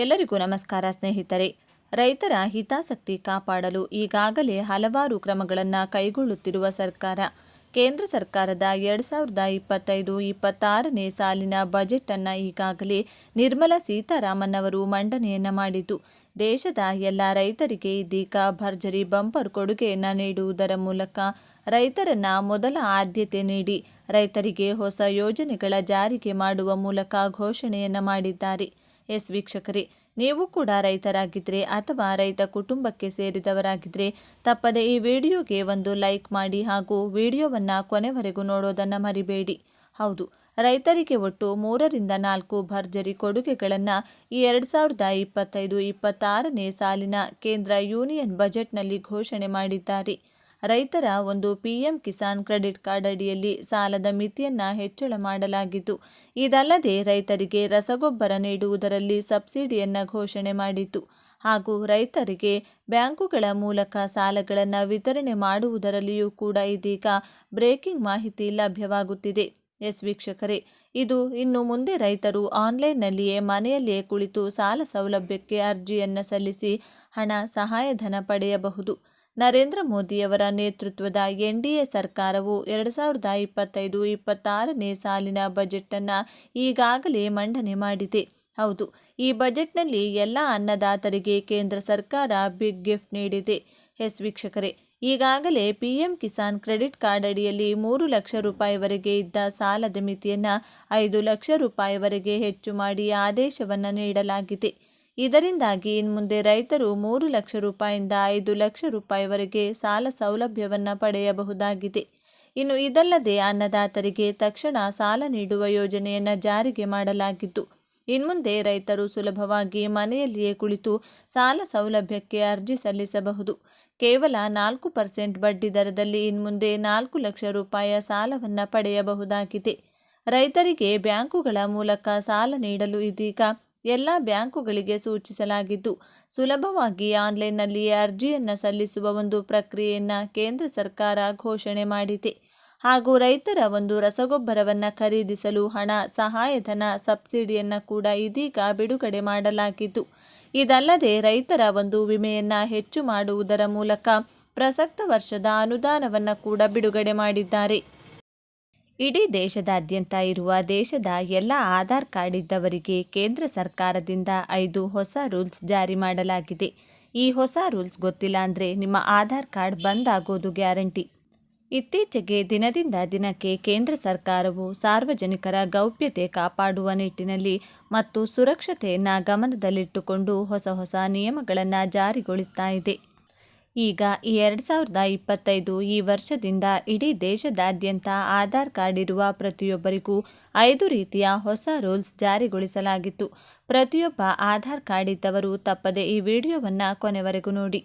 ಎಲ್ಲರಿಗೂ ನಮಸ್ಕಾರ, ಸ್ನೇಹಿತರೆ. ರೈತರ ಹಿತಾಸಕ್ತಿ ಕಾಪಾಡಲು ಈಗಾಗಲೇ ಹಲವಾರು ಕ್ರಮಗಳನ್ನು ಕೈಗೊಳ್ಳುತ್ತಿರುವ ಸರ್ಕಾರ, ಕೇಂದ್ರ ಸರ್ಕಾರದ ಎರಡು ಸಾವಿರದ ಇಪ್ಪತ್ತೈದು, ಇಪ್ಪತ್ತಾರನೇ ಸಾಲಿನ ಬಜೆಟ್ ಅನ್ನು ಈಗಾಗಲೇ ನಿರ್ಮಲಾ ಸೀತಾರಾಮನ್ ಅವರು ಮಂಡನೆಯನ್ನ ಮಾಡಿದ್ದು, ದೇಶದ ಎಲ್ಲ ರೈತರಿಗೆ ಇದೀಗ ಭರ್ಜರಿ ಬಂಪರ್ ಕೊಡುಗೆಯನ್ನು ನೀಡುವುದರ ಮೂಲಕ ರೈತರನ್ನ ಮೊದಲ ಆದ್ಯತೆ ನೀಡಿ, ರೈತರಿಗೆ ಹೊಸ ಯೋಜನೆಗಳ ಜಾರಿಗೆ ಮಾಡುವ ಮೂಲಕ ಘೋಷಣೆಯನ್ನ ಮಾಡಿದ್ದಾರೆ. ಎಸ್ ವೀಕ್ಷಕರೇ, ನೀವು ಕೂಡ ರೈತರಾಗಿದ್ದರೆ ಅಥವಾ ರೈತ ಕುಟುಂಬಕ್ಕೆ ಸೇರಿದವರಾಗಿದ್ದರೆ ತಪ್ಪದೆ ಈ ವಿಡಿಯೋಗೆ ಒಂದು ಲೈಕ್ ಮಾಡಿ ಹಾಗೂ ವಿಡಿಯೋವನ್ನು ಕೊನೆವರೆಗೂ ನೋಡೋದನ್ನು ಮರಿಬೇಡಿ. ಹೌದು, ರೈತರಿಗೆ ಒಟ್ಟು ಮೂರರಿಂದ ನಾಲ್ಕು ಭರ್ಜರಿ ಕೊಡುಗೆಗಳನ್ನು ಈ ಎರಡು ಸಾವಿರದ ಇಪ್ಪತ್ತೈದು, ಇಪ್ಪತ್ತಾರನೇ ಸಾಲಿನ ಕೇಂದ್ರ ಯೂನಿಯನ್ ಬಜೆಟ್ನಲ್ಲಿ ಘೋಷಣೆ ಮಾಡಿದ್ದಾರೆ. ರೈತರ ಒಂದು ಪಿಎಂ ಕಿಸಾನ್ ಕ್ರೆಡಿಟ್ ಕಾರ್ಡ್ ಅಡಿಯಲ್ಲಿ ಸಾಲದ ಮಿತಿಯನ್ನು ಹೆಚ್ಚಳ ಮಾಡಲಾಗಿತ್ತು. ಇದಲ್ಲದೆ ರೈತರಿಗೆ ರಸಗೊಬ್ಬರ ನೀಡುವುದರಲ್ಲಿ ಸಬ್ಸಿಡಿಯನ್ನ ಘೋಷಣೆ ಮಾಡಿತ್ತು. ಹಾಗೂ ರೈತರಿಗೆ ಬ್ಯಾಂಕುಗಳ ಮೂಲಕ ಸಾಲಗಳನ್ನು ವಿತರಣೆ ಮಾಡುವುದರಲ್ಲಿಯೂ ಕೂಡ ಇದೀಗ ಬ್ರೇಕಿಂಗ್ ಮಾಹಿತಿ ಲಭ್ಯವಾಗುತ್ತಿದೆ. ಎಸ್ ವೀಕ್ಷಕರೇ, ಇದು ಇನ್ನು ಮುಂದೆ ರೈತರು ಆನ್ಲೈನ್ನಲ್ಲಿಯೇ ಮನೆಯಲ್ಲಿಯೇ ಕುಳಿತು ಸಾಲ ಸೌಲಭ್ಯಕ್ಕೆ ಅರ್ಜಿಯನ್ನು ಸಲ್ಲಿಸಿ ಹಣ ಸಹಾಯಧನ ಪಡೆಯಬಹುದು. ನರೇಂದ್ರ ಮೋದಿಯವರ ನೇತೃತ್ವದ ಎನ್ಡಿಎ ಸರ್ಕಾರವು ಎರಡು ಸಾವಿರದ ಇಪ್ಪತ್ತೈದು, ಇಪ್ಪತ್ತಾರನೇ ಸಾಲಿನ ಬಜೆಟನ್ನು ಈಗಾಗಲೇ ಮಂಡನೆ ಮಾಡಿದೆ. ಹೌದು, ಈ ಬಜೆಟ್ನಲ್ಲಿ ಎಲ್ಲ ಅನ್ನದಾತರಿಗೆ ಕೇಂದ್ರ ಸರ್ಕಾರ ಬಿಗ್ ಗಿಫ್ಟ್ ನೀಡಿದೆ. ಎಸ್ ವೀಕ್ಷಕರೇ, ಈಗಾಗಲೇ ಪಿಎಂ ಕಿಸಾನ್ ಕ್ರೆಡಿಟ್ ಕಾರ್ಡ್ ಅಡಿಯಲ್ಲಿ ಮೂರು ಲಕ್ಷ ರೂಪಾಯಿವರೆಗೆ ಇದ್ದ ಸಾಲದ ಮಿತಿಯನ್ನು ಐದು ಲಕ್ಷ ರೂಪಾಯಿವರೆಗೆ ಹೆಚ್ಚು ಮಾಡಿ ಆದೇಶವನ್ನು ನೀಡಲಾಗಿದೆ. ಇದರಿಂದಾಗಿ ಇನ್ಮುಂದೆ ರೈತರು ಮೂರು ಲಕ್ಷ ರೂಪಾಯಿಂದ ಐದು ಲಕ್ಷ ರೂಪಾಯಿವರೆಗೆ ಸಾಲ ಸೌಲಭ್ಯವನ್ನು ಪಡೆಯಬಹುದಾಗಿದೆ. ಇನ್ನು ಇದಲ್ಲದೆ ಅನ್ನದಾತರಿಗೆ ತಕ್ಷಣ ಸಾಲ ನೀಡುವ ಯೋಜನೆಯನ್ನು ಜಾರಿಗೆ ಮಾಡಲಾಗಿದ್ದು ಇನ್ಮುಂದೆ ರೈತರು ಸುಲಭವಾಗಿ ಮನೆಯಲ್ಲಿಯೇ ಕುಳಿತು ಸಾಲ ಸೌಲಭ್ಯಕ್ಕೆ ಅರ್ಜಿ ಸಲ್ಲಿಸಬಹುದು. ಕೇವಲ ನಾಲ್ಕು ಪರ್ಸೆಂಟ್ ಬಡ್ಡಿ ದರದಲ್ಲಿ ಇನ್ಮುಂದೆ ನಾಲ್ಕು ಲಕ್ಷ ರೂಪಾಯಿಯ ಸಾಲವನ್ನು ಪಡೆಯಬಹುದಾಗಿದೆ. ರೈತರಿಗೆ ಬ್ಯಾಂಕುಗಳ ಮೂಲಕ ಸಾಲ ನೀಡಲು ಇದೀಗ ಎಲ್ಲ ಬ್ಯಾಂಕುಗಳಿಗೆ ಸೂಚಿಸಲಾಗಿದ್ದು, ಸುಲಭವಾಗಿ ಆನ್ಲೈನ್ನಲ್ಲಿಯೇ ಅರ್ಜಿಯನ್ನು ಸಲ್ಲಿಸುವ ಒಂದು ಪ್ರಕ್ರಿಯೆಯನ್ನು ಕೇಂದ್ರ ಸರ್ಕಾರ ಘೋಷಣೆ ಮಾಡಿದೆ. ಹಾಗೂ ರೈತರ ಒಂದು ರಸಗೊಬ್ಬರವನ್ನು ಖರೀದಿಸಲು ಹಣ, ಸಹಾಯಧನ ಸಬ್ಸಿಡಿಯನ್ನು ಕೂಡ ಇದೀಗ ಬಿಡುಗಡೆ ಮಾಡಲಾಗಿದ್ದು, ಇದಲ್ಲದೆ ರೈತರ ಒಂದು ವಿಮೆಯನ್ನು ಹೆಚ್ಚು ಮಾಡುವುದರ ಮೂಲಕ ಪ್ರಸಕ್ತ ವರ್ಷದ ಅನುದಾನವನ್ನು ಕೂಡ ಬಿಡುಗಡೆ ಮಾಡಿದ್ದಾರೆ. ಇಡೀ ದೇಶದಾದ್ಯಂತ ಇರುವ ದೇಶದ ಎಲ್ಲ ಆಧಾರ್ ಕಾರ್ಡ್ ಇದ್ದವರಿಗೆ ಕೇಂದ್ರ ಸರ್ಕಾರದಿಂದ ಐದು ಹೊಸ ರೂಲ್ಸ್ ಜಾರಿ ಮಾಡಲಾಗಿದೆ. ಈ ಹೊಸ ರೂಲ್ಸ್ ಗೊತ್ತಿಲ್ಲ ಅಂದರೆ ನಿಮ್ಮ ಆಧಾರ್ ಕಾರ್ಡ್ ಬಂದ್ ಆಗೋದು ಗ್ಯಾರಂಟಿ. ಇತ್ತೀಚೆಗೆ ದಿನದಿಂದ ದಿನಕ್ಕೆ ಕೇಂದ್ರ ಸರ್ಕಾರವು ಸಾರ್ವಜನಿಕರ ಗೌಪ್ಯತೆ ಕಾಪಾಡುವ ನಿಟ್ಟಿನಲ್ಲಿ ಮತ್ತು ಸುರಕ್ಷತೆಯನ್ನು ಗಮನದಲ್ಲಿಟ್ಟುಕೊಂಡು ಹೊಸ ಹೊಸ ನಿಯಮಗಳನ್ನು ಜಾರಿಗೊಳಿಸ್ತಾ ಇದೆ. ಈಗ ಈ ಎರಡು ಸಾವಿರದ ಇಪ್ಪತ್ತೈದು ಈ ವರ್ಷದಿಂದ ಇಡೀ ದೇಶದಾದ್ಯಂತ ಆಧಾರ್ ಕಾರ್ಡ್ ಇರುವ ಪ್ರತಿಯೊಬ್ಬರಿಗೂ ಐದು ರೀತಿಯ ಹೊಸ ರೂಲ್ಸ್ ಜಾರಿಗೊಳಿಸಲಾಗಿತ್ತು. ಪ್ರತಿಯೊಬ್ಬ ಆಧಾರ್ ಕಾರ್ಡ್ ಇದ್ದವರು ತಪ್ಪದೆ ಈ ವಿಡಿಯೋವನ್ನು ಕೊನೆವರೆಗೂ ನೋಡಿ.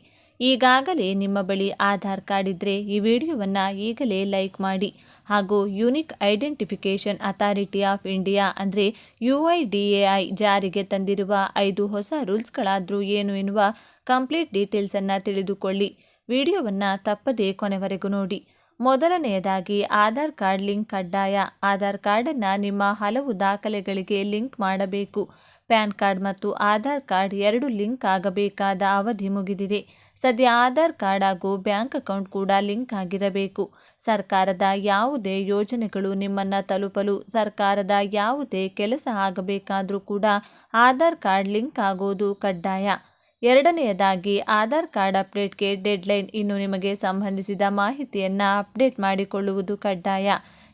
ಈಗಾಗಲೇ ನಿಮ್ಮ ಬಳಿ ಆಧಾರ್ ಕಾರ್ಡ್ ಇದ್ದರೆ ಈ ವಿಡಿಯೋವನ್ನು ಈಗಲೇ ಲೈಕ್ ಮಾಡಿ ಹಾಗೂ unique identification authority of India ಅಂದರೆ U I D A I ಜಾರಿಗೆ ತಂದಿರುವ ಐದು ಹೊಸ ರೂಲ್ಸ್ಗಳಾದರೂ ಏನು ಎನ್ನುವ ಕಂಪ್ಲೀಟ್ ಡೀಟೇಲ್ಸನ್ನು ತಿಳಿದುಕೊಳ್ಳಿ. ವಿಡಿಯೋವನ್ನು ತಪ್ಪದೇ ಕೊನೆವರೆಗೂ ನೋಡಿ. ಮೊದಲನೆಯದಾಗಿ ಆಧಾರ್ ಕಾರ್ಡ್ ಲಿಂಕ್ ಕಡ್ಡಾಯ. ಆಧಾರ್ ಕಾರ್ಡನ್ನು ನಿಮ್ಮ ಹಲವು ದಾಖಲೆಗಳಿಗೆ ಲಿಂಕ್ ಮಾಡಬೇಕು. ಪ್ಯಾನ್ ಕಾರ್ಡ್ ಮತ್ತು ಆಧಾರ್ ಕಾರ್ಡ್ ಎರಡು ಲಿಂಕ್ ಆಗಬೇಕಾದ ಅವಧಿ ಮುಗಿದಿದೆ. ಸದ್ಯ ಆಧಾರ್ ಕಾರ್ಡ್ ಹಾಗೂ ಬ್ಯಾಂಕ್ ಅಕೌಂಟ್ ಕೂಡ ಲಿಂಕ್ ಆಗಿರಬೇಕು. ಸರ್ಕಾರದ ಯಾವುದೇ ಯೋಜನೆಗಳು ನಿಮ್ಮನ್ನು ತಲುಪಲು ಸರ್ಕಾರದ ಯಾವುದೇ ಕೆಲಸ ಆಗಬೇಕಾದರೂ ಕೂಡ ಆಧಾರ್ ಕಾರ್ಡ್ ಲಿಂಕ್ ಆಗೋದು ಕಡ್ಡಾಯ. ಎರಡನೆಯದಾಗಿ, ಆಧಾರ್ ಕಾರ್ಡ್ ಅಪ್ಡೇಟ್ಗೆ ಡೆಡ್ಲೈನ್ ಇನ್ನು ನಿಮಗೆ ಸಂಬಂಧಿಸಿದ ಮಾಹಿತಿಯನ್ನು ಅಪ್ಡೇಟ್ ಮಾಡಿಕೊಳ್ಳುವುದು ಕಡ್ಡಾಯ.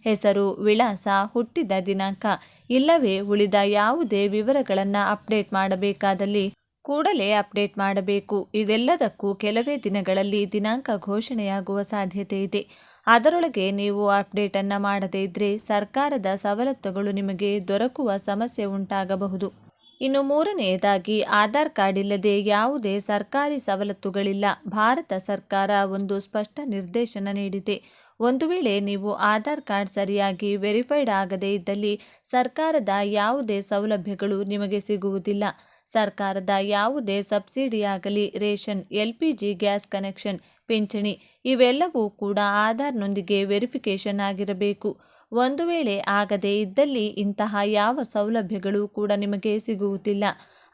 ಹೆಸರು, ವಿಳಾಸ ಹುಟ್ಟಿದ ದಿನಾಂಕ. ಇಲ್ಲವೇ ಉಳಿದ ಯಾವುದೇ ವಿವರಗಳನ್ನು ಅಪ್ಡೇಟ್ ಮಾಡಬೇಕಾದಲ್ಲಿ ಕೂಡಲೇ ಅಪ್ಡೇಟ್ ಮಾಡಬೇಕು. ಇದೆಲ್ಲದಕ್ಕೂ ಕೆಲವೇ ದಿನಗಳಲ್ಲಿ ದಿನಾಂಕ ಘೋಷಣೆಯಾಗುವ ಸಾಧ್ಯತೆ ಇದೆ. ಅದರೊಳಗೆ ನೀವು ಅಪ್ಡೇಟನ್ನು ಮಾಡದೇ ಇದ್ದರೆ ಸರ್ಕಾರದ ಸವಲತ್ತುಗಳು ನಿಮಗೆ ದೊರಕುವ ಸಮಸ್ಯೆ ಉಂಟಾಗಬಹುದು. ಇನ್ನು ಮೂರನೆಯದಾಗಿ, ಆಧಾರ್ ಕಾರ್ಡ್ ಇಲ್ಲದೆ ಯಾವುದೇ ಸರ್ಕಾರಿ ಸವಲತ್ತುಗಳಿಲ್ಲ. ಭಾರತ ಸರ್ಕಾರ ಒಂದು ಸ್ಪಷ್ಟ ನಿರ್ದೇಶನ ನೀಡಿದೆ. ಒಂದು ವೇಳೆ ನೀವು ಆಧಾರ್ ಕಾರ್ಡ್ ಸರಿಯಾಗಿ ವೆರಿಫೈಡ್ ಆಗದೇ ಇದ್ದಲ್ಲಿ ಸರ್ಕಾರದ ಯಾವುದೇ ಸೌಲಭ್ಯಗಳು ನಿಮಗೆ ಸಿಗುವುದಿಲ್ಲ. ಸರ್ಕಾರದ ಯಾವುದೇ ಸಬ್ಸಿಡಿಯಾಗಲಿ ration, L P G, gas connection, ಪಿಂಚಣಿ ಇವೆಲ್ಲವೂ ಕೂಡ ಆಧಾರ್ನೊಂದಿಗೆ ವೆರಿಫಿಕೇಷನ್ ಆಗಿರಬೇಕು. ಒಂದು ವೇಳೆ ಆಗದೇ ಇದ್ದಲ್ಲಿ ಇಂತಹ ಯಾವ ಸೌಲಭ್ಯಗಳು ಕೂಡ ನಿಮಗೆ ಸಿಗುವುದಿಲ್ಲ.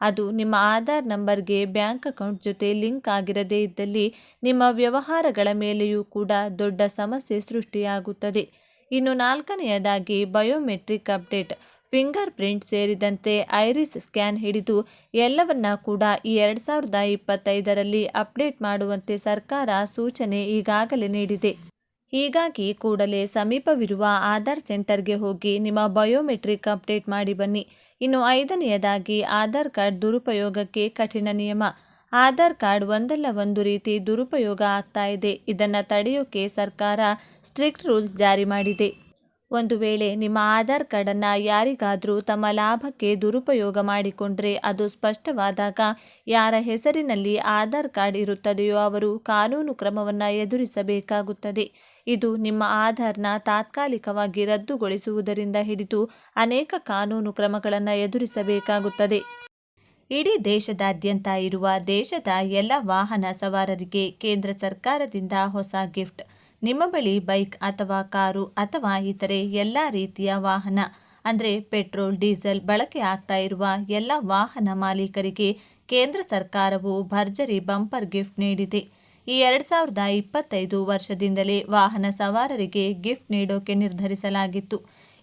ಅದು ನಿಮ್ಮ ಆಧಾರ್ ನಂಬರ್ಗೆ ಬ್ಯಾಂಕ್ ಅಕೌಂಟ್ ಜೊತೆ ಲಿಂಕ್ ಆಗಿರದೇ ಇದ್ದಲ್ಲಿ ನಿಮ್ಮ ವ್ಯವಹಾರಗಳ ಮೇಲೆಯೂ ಕೂಡ ದೊಡ್ಡ ಸಮಸ್ಯೆ ಸೃಷ್ಟಿಯಾಗುತ್ತದೆ. ಇನ್ನು ನಾಲ್ಕನೆಯದಾಗಿ ಬಯೋಮೆಟ್ರಿಕ್ ಅಪ್ಡೇಟ್. ಫಿಂಗರ್ ಪ್ರಿಂಟ್ ಸೇರಿದಂತೆ ಐರಿಸ್ ಸ್ಕ್ಯಾನ್ ಹಿಡಿದು ಎಲ್ಲವನ್ನ ಕೂಡ ಈ ಎರಡು ಸಾವಿರದ ಇಪ್ಪತ್ತೈದರಲ್ಲಿ ಅಪ್ಡೇಟ್ ಮಾಡುವಂತೆ ಸರ್ಕಾರ ಸೂಚನೆ ಈಗಾಗಲೇ ನೀಡಿದೆ. ಹೀಗಾಗಿ ಕೂಡಲೇ ಸಮೀಪವಿರುವ ಆಧಾರ್ ಸೆಂಟರ್ಗೆ ಹೋಗಿ ನಿಮ್ಮ ಬಯೋಮೆಟ್ರಿಕ್ ಅಪ್ಡೇಟ್ ಮಾಡಿ ಬನ್ನಿ. ಇನ್ನು ಐದನೆಯದಾಗಿ, ಆಧಾರ್ ಕಾರ್ಡ್ ದುರುಪಯೋಗಕ್ಕೆ ಕಠಿಣ ನಿಯಮ. ಆಧಾರ್ ಕಾರ್ಡ್ ಒಂದಲ್ಲ ಒಂದು ರೀತಿ ದುರುಪಯೋಗ ಆಗ್ತಾ ಇದೆ. ಇದನ್ನು ತಡೆಯೋಕೆ ಸರ್ಕಾರ ಸ್ಟ್ರಿಕ್ಟ್ ರೂಲ್ಸ್ ಜಾರಿ ಮಾಡಿದೆ. ಒಂದು ವೇಳೆ ನಿಮ್ಮ ಆಧಾರ್ ಕಾರ್ಡನ್ನು ಯಾರಿಗಾದರೂ ತಮ್ಮ ಲಾಭಕ್ಕೆ ದುರುಪಯೋಗ ಮಾಡಿಕೊಂಡ್ರೆ ಅದು ಸ್ಪಷ್ಟವಾದಾಗ ಯಾರ ಹೆಸರಿನಲ್ಲಿ ಆಧಾರ್ ಕಾರ್ಡ್ ಇರುತ್ತದೆಯೋ ಅವರು ಕಾನೂನು ಕ್ರಮವನ್ನು ಎದುರಿಸಬೇಕಾಗುತ್ತದೆ. ಇದು ನಿಮ್ಮ ಆಧಾರ್ನ ತಾತ್ಕಾಲಿಕವಾಗಿ ರದ್ದುಗೊಳಿಸುವುದರಿಂದ ಹಿಡಿದು ಅನೇಕ ಕಾನೂನು ಕ್ರಮಗಳನ್ನು ಎದುರಿಸಬೇಕಾಗುತ್ತದೆ. ಇಡೀ ದೇಶದಾದ್ಯಂತ ಇರುವ ದೇಶದ ಎಲ್ಲ ವಾಹನ ಸವಾರರಿಗೆ ಕೇಂದ್ರ ಸರ್ಕಾರದಿಂದ ಹೊಸ ಗಿಫ್ಟ್. ನಿಮ್ಮ ಬಳಿ ಬೈಕ್ ಅಥವಾ ಕಾರು ಅಥವಾ ಇತರೆ ಎಲ್ಲ ರೀತಿಯ ವಾಹನ, ಅಂದರೆ ಪೆಟ್ರೋಲ್, ಡೀಸೆಲ್ ಬಳಕೆ ಆಗ್ತಾ ಇರುವ ಎಲ್ಲ ವಾಹನ ಮಾಲೀಕರಿಗೆ ಕೇಂದ್ರ ಸರ್ಕಾರವು ಭರ್ಜರಿ ಬಂಪರ್ ಗಿಫ್ಟ್ ನೀಡಿದೆ. ಈ ಎರಡು ಸಾವಿರದ ಇಪ್ಪತ್ತೈದು ವರ್ಷದಿಂದಲೇ ವಾಹನ ಸವಾರರಿಗೆ ಗಿಫ್ಟ್ ನೀಡೋಕೆ ನಿರ್ಧರಿಸಲಾಗಿತ್ತು.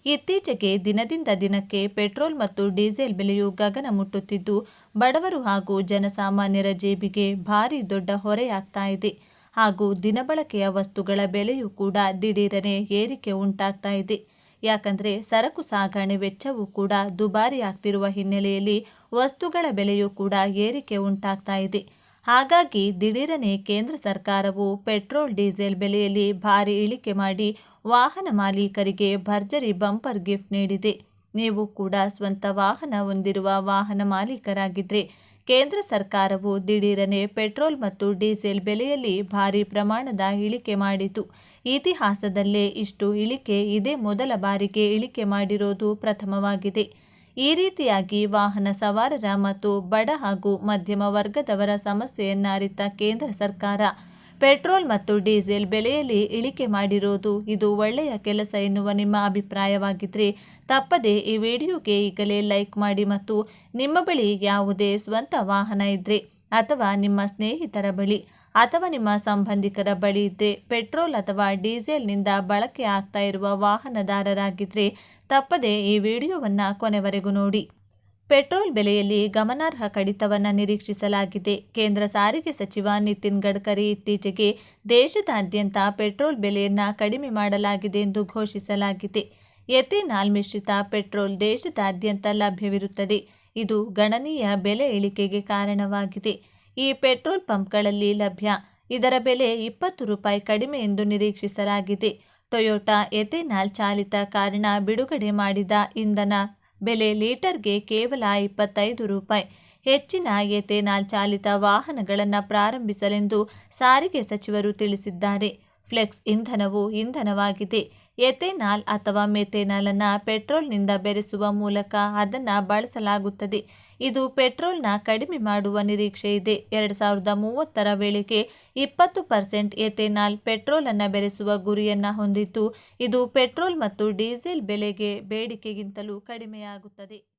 ಇತ್ತೀಚೆಗೆ ದಿನದಿಂದ ದಿನಕ್ಕೆ ಪೆಟ್ರೋಲ್ ಮತ್ತು ಡೀಸೆಲ್ ಬೆಲೆಯು ಗಗನ ಮುಟ್ಟುತ್ತಿದ್ದು, ಬಡವರು ಹಾಗೂ ಜನಸಾಮಾನ್ಯರ ಜೇಬಿಗೆ ಭಾರಿ ದೊಡ್ಡ ಹೊರೆಯಾಗ್ತಾ ಇದೆ. ಹಾಗೂ ದಿನಬಳಕೆಯ ವಸ್ತುಗಳ ಬೆಲೆಯೂ ಕೂಡ ದಿಢೀರನೆ ಏರಿಕೆ ಉಂಟಾಗ್ತಾ ಇದೆ. ಯಾಕಂದರೆ ಸರಕು ಸಾಗಣೆ ವೆಚ್ಚವೂ ಕೂಡ ದುಬಾರಿ ಆಗ್ತಿರುವ ಹಿನ್ನೆಲೆಯಲ್ಲಿ ವಸ್ತುಗಳ ಬೆಲೆಯೂ ಕೂಡ ಏರಿಕೆ ಉಂಟಾಗ್ತಾ ಇದೆ. ಹಾಗಾಗಿ ದಿಢೀರನೆ ಕೇಂದ್ರ ಸರ್ಕಾರವು ಪೆಟ್ರೋಲ್, ಡೀಸೆಲ್ ಬೆಲೆಯಲ್ಲಿ ಭಾರಿ ಇಳಿಕೆ ಮಾಡಿ ವಾಹನ ಮಾಲೀಕರಿಗೆ ಭರ್ಜರಿ ಬಂಪರ್ ಗಿಫ್ಟ್ ನೀಡಿದೆ. ನೀವು ಕೂಡ ಸ್ವಂತ ವಾಹನ ಹೊಂದಿರುವ ವಾಹನ ಮಾಲೀಕರಾಗಿದ್ದರೆ ಕೇಂದ್ರ ಸರ್ಕಾರವು ದಿಢೀರನೆ ಪೆಟ್ರೋಲ್ ಮತ್ತು ಡೀಸೆಲ್ ಬೆಲೆಯಲ್ಲಿ ಭಾರಿ ಪ್ರಮಾಣದ ಇಳಿಕೆ ಮಾಡಿತು. ಇತಿಹಾಸದಲ್ಲೇ ಇಷ್ಟು ಇಳಿಕೆ ಇದೇ ಮೊದಲ ಬಾರಿಗೆ ಇಳಿಕೆ ಮಾಡಿರೋದು ಪ್ರಥಮವಾಗಿದೆ. ಈ ರೀತಿಯಾಗಿ ವಾಹನ ಸವಾರರ ಮತ್ತು ಬಡ ಹಾಗೂ ಮಧ್ಯಮ ವರ್ಗದವರ ಸಮಸ್ಯೆಯನ್ನರಿತ ಕೇಂದ್ರ ಸರ್ಕಾರ ಪೆಟ್ರೋಲ್ ಮತ್ತು ಡೀಸೆಲ್ ಬೆಲೆಯಲ್ಲಿ ಇಳಿಕೆ ಮಾಡಿರೋದು ಇದು ಒಳ್ಳೆಯ ಕೆಲಸ ಎನ್ನುವ ನಿಮ್ಮ ಅಭಿಪ್ರಾಯವಾಗಿದ್ದರೆ ತಪ್ಪದೆ ಈ ವಿಡಿಯೋಗೆ ಈಗಲೇ ಲೈಕ್ ಮಾಡಿ ಮತ್ತು ನಿಮ್ಮ ಬಳಿ ಯಾವುದೇ ಸ್ವಂತ ವಾಹನ ಇದ್ದರೆ ಅಥವಾ ನಿಮ್ಮ ಸ್ನೇಹಿತರ ಬಳಿ ಅಥವಾ ನಿಮ್ಮ ಸಂಬಂಧಿಕರ ಬಳಿ ಇದ್ದರೆ ಪೆಟ್ರೋಲ್ ಅಥವಾ ಡೀಸೆಲ್ನಿಂದ ಬಳಕೆ ಆಗ್ತಾ ಇರುವ ವಾಹನದಾರರಾಗಿದ್ದರೆ ತಪ್ಪದೆ ಈ ವಿಡಿಯೋವನ್ನು ಕೊನೆವರೆಗೂ ನೋಡಿ. ಪೆಟ್ರೋಲ್ ಬೆಲೆಯಲ್ಲಿ ಗಮನಾರ್ಹ ಕಡಿತವನ್ನು ನಿರೀಕ್ಷಿಸಲಾಗಿದೆ. ಕೇಂದ್ರ ಸಾರಿಗೆ ಸಚಿವ ನಿತಿನ್ ಗಡ್ಕರಿ ಇತ್ತೀಚೆಗೆ ದೇಶದಾದ್ಯಂತ ಪೆಟ್ರೋಲ್ ಬೆಲೆಯನ್ನು ಕಡಿಮೆ ಮಾಡಲಾಗಿದೆ ಎಂದು ಘೋಷಿಸಲಾಗಿದೆ. ಎಥೆನಾಲ್ ಮಿಶ್ರಿತ ಪೆಟ್ರೋಲ್ ದೇಶದಾದ್ಯಂತ ಲಭ್ಯವಿರುತ್ತದೆ. ಇದು ಗಣನೀಯ ಬೆಲೆ ಇಳಿಕೆಗೆ ಕಾರಣವಾಗಿದೆ. ಈ ಪೆಟ್ರೋಲ್ ಪಂಪ್ಗಳಲ್ಲಿ ಲಭ್ಯ. ಇದರ ಬೆಲೆ ಇಪ್ಪತ್ತು ರೂಪಾಯಿ ಕಡಿಮೆ ಎಂದು ನಿರೀಕ್ಷಿಸಲಾಗಿದೆ. ಟೊಯೋಟಾ ಎಥೆನಾಲ್ ಚಾಲಿತ ಕಾರಣ ಬಿಡುಗಡೆ ಮಾಡಿದ ಇಂಧನ ಬೆಲೆ ಲೀಟರ್ಗೆ ಕೇವಲ ಇಪ್ಪತ್ತೈದು ರೂಪಾಯಿ. ಹೆಚ್ಚಿನ ಎಥೆನಾಲ್ ಚಾಲಿತ ವಾಹನಗಳನ್ನು ಪ್ರಾರಂಭಿಸಲೆಂದು ಸಾರಿಗೆ ಸಚಿವರು ತಿಳಿಸಿದ್ದಾರೆ. ಫ್ಲೆಕ್ಸ್ ಇಂಧನವು ಇಂಧನವಾಗಿದೆ. ಎಥೆನಾಲ್ ಅಥವಾ ಮೆಥೆನಾಲ್ ಅನ್ನು ಪೆಟ್ರೋಲ್ನಿಂದ ಬೆರೆಸುವ ಮೂಲಕ ಅದನ್ನು ಬಳಸಲಾಗುತ್ತದೆ. ಇದು ಪೆಟ್ರೋಲ್ನ ಕಡಿಮೆ ಮಾಡುವ ನಿರೀಕ್ಷೆ ಇದೆ. ಎರಡು ಸಾವಿರದ ಮೂವತ್ತರ ವೇಳೆಗೆ ಇಪ್ಪತ್ತು ಪರ್ಸೆಂಟ್ ಎಥೆನಾಲ್ ಪೆಟ್ರೋಲನ್ನು ಬೆರೆಸುವ ಗುರಿಯನ್ನು ಹೊಂದಿದ್ದು, ಇದು ಪೆಟ್ರೋಲ್ ಮತ್ತು ಡೀಸೆಲ್ ಬೆಲೆಗೆ ಬೇಡಿಕೆಗಿಂತಲೂ ಕಡಿಮೆಯಾಗುತ್ತದೆ.